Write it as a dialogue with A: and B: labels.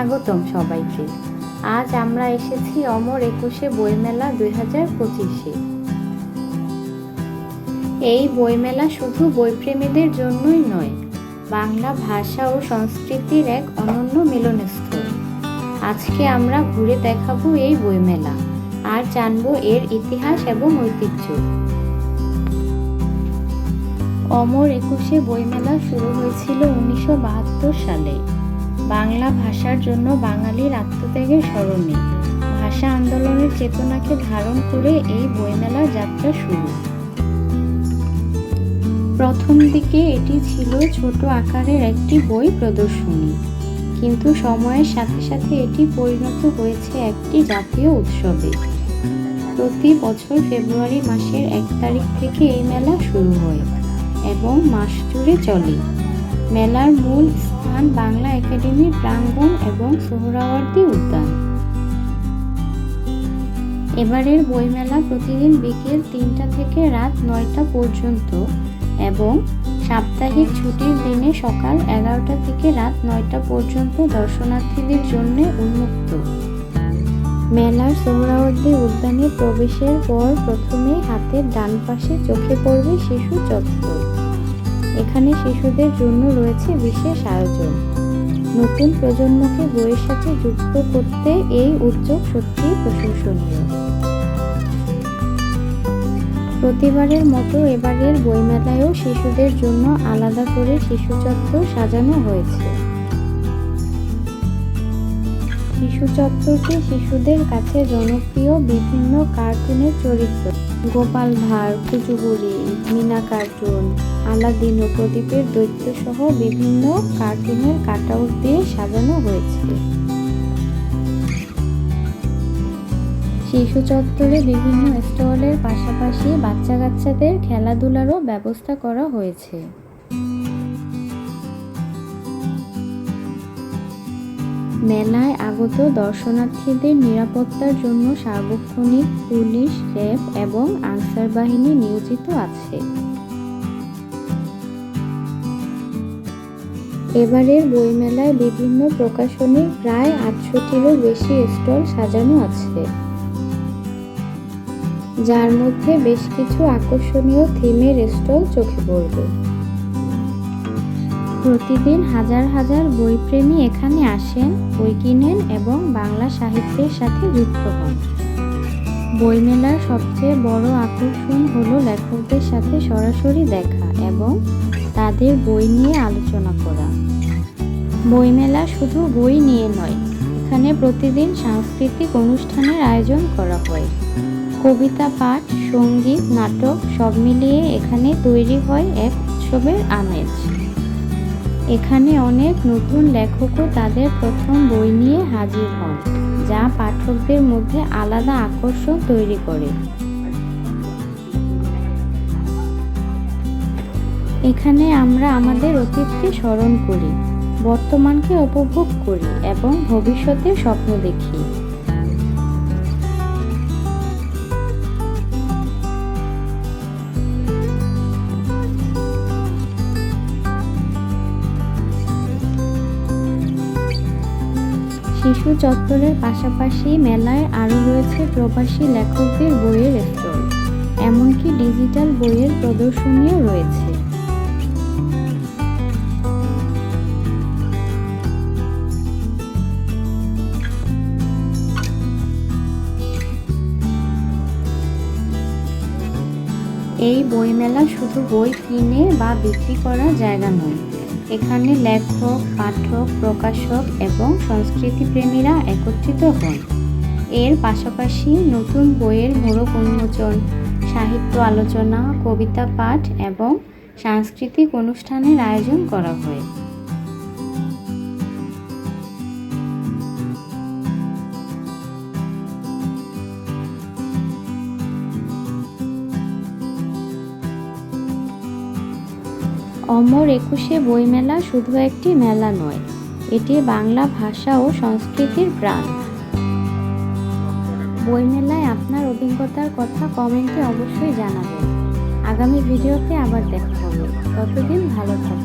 A: স্বাগতম সবাইকে। আজ আমরা এসেছি অমর একুশে বইমেলা দুই হাজার পঁচিশে। এই বইমেলা শুধু বইপ্রেমীদের জন্যই নয়, বাংলা ভাষা ও সংস্কৃতির এক অনন্য মিলনস্থল। আজকে আমরা ঘুরে দেখাবো এই বইমেলা, আর জানব এর ইতিহাস এবং ঐতিহ্য। অমর একুশে বইমেলা শুরু হয়েছিল উনিশশো বাহাত্তর সালে। বাংলা ভাষার জন্য বাঙালির আত্মত্যাগের স্মরণে। ভাষা আন্দোলনের চেতনাকে ধারণ করে এই বইমেলার যাত্রা শুরু। প্রথম দিকে এটি ছিল ছোট আকারের একটি বই প্রদর্শনী। কিন্তু সময়ের সাথে সাথে এটি পরিণত হয়েছে একটি জাতীয় উৎসবে। প্রতি বছর ফেব্রুয়ারি মাসের এক তারিখ থেকে এই মেলা শুরু হয় এবং মাস জুড়ে চলে। মেলার মূল স্থান বাংলা একাডেমির প্রাঙ্গণ এবং সোহরাওয়ার্দী উদ্যান। এবারের বইমেলা প্রতিদিন বিকেল তিনটা থেকে রাত নয়টা পর্যন্ত এবং সাপ্তাহিক ছুটির দিনে সকাল এগারোটা থেকে রাত নয়টা পর্যন্ত দর্শনার্থীদের জন্য উন্মুক্ত। মেলার সোহরাওয়ার্দী উদ্যানে প্রবেশের পর প্রথমে হাতের ডান পাশে চোখে পড়বে শিশু চত্বর। এখানে শিশুদের জন্য রয়েছে বিশেষ আয়োজন। নতুন প্রজন্মকে বইয়ের সাথে যুক্ত করতে এই উদ্যোগ সত্যি প্রশংসনীয়। প্রতিবারের মতো এবারের বইমেলায়ও শিশুদের জন্য আলাদা করে শিশু চত্বর সাজানো হয়েছে। শিশু চত্বরটি শিশুদের কাছে জনপ্রিয় বিভিন্ন কার্টুনের চরিত্র। গোপাল ভাঁড় কুচুবুড়ি মিনা কার্টুন, আলাদিন ও প্রদীপের দৈত্য সহ বিভিন্ন কার্টুনের কাটআউট দিয়ে সাজানো হয়েছে। শিশু চত্বরে বিভিন্ন স্টলের পাশাপাশি বাচ্চা কাচ্চাদের খেলাধুলারও ব্যবস্থা করা হয়েছে। মেলায় আগত দর্শনার্থীদের নিরাপত্তার জন্য সার্বক্ষণিক পুলিশ, র্যাব এবং আনসার বাহিনী নিয়োজিত আছে। এবারের বইমেলায় বিভিন্ন প্রকাশনীর প্রায় আটশোটিরও বেশি স্টল সাজানো আছে। যার মধ্যে বেশ কিছু আকর্ষণীয় থিমের স্টল চোখে পড়বে। প্রতিদিন হাজার হাজার বইপ্রেমী এখানে আসেন, বই কিনেন এবং বাংলা সাহিত্যের সাথে যুক্ত হন। বইমেলার সবচেয়ে বড় আকর্ষণ হলো লেখকদের সাথে সরাসরি দেখা এবং তাদের বই নিয়ে আলোচনা করা। বইমেলা শুধু বই নিয়ে নয়, এখানে প্রতিদিন সাংস্কৃতিক অনুষ্ঠানের আয়োজন করা হয়। কবিতা, পাঠ, সংগীত, নাটক সব মিলিয়ে এখানে তৈরি হয় এক উৎসবের আমেজ। এখানে অনেক নতুন লেখকও তাদের প্রথম বই নিয়ে হাজির হন, যা পাঠকদের মধ্যে আলাদা আকর্ষণ তৈরি করে। এখানে আমরা আমাদের অতীতকে স্মরণ করি, বর্তমানকে উপভোগ করি এবং ভবিষ্যতের স্বপ্ন দেখি। শিশু চত্বরের পাশাপাশি মেলায় আরও রয়েছে প্রবাসী লেখকদের বইয়ের স্টল এমনকি ডিজিটাল বইয়ের প্রদর্শনীও রয়েছে। এই বইমেলা শুধু বই কিনে বা বিক্রি করার জায়গা নয় এখানে লেখক, পাঠক, প্রকাশক এবং সংস্কৃতিপ্রেমীরা একত্রিত হন। এর পাশাপাশি নতুন বইয়ের মোড়ক উন্মোচন, সাহিত্য আলোচনা, কবিতা পাঠ এবং সাংস্কৃতিক অনুষ্ঠানের আয়োজন করা হয়। অমর একুশে বইমেলা শুধু একটি মেলা নয়, এটি বাংলা ভাষা ও সংস্কৃতির প্রাণ। বইমেলায় আপনার অভিজ্ঞতার কথা কমেন্টে অবশ্যই জানাবেন। আগামী ভিডিওতে আবার দেখা হবে। ততদিন ভালো থাকবেন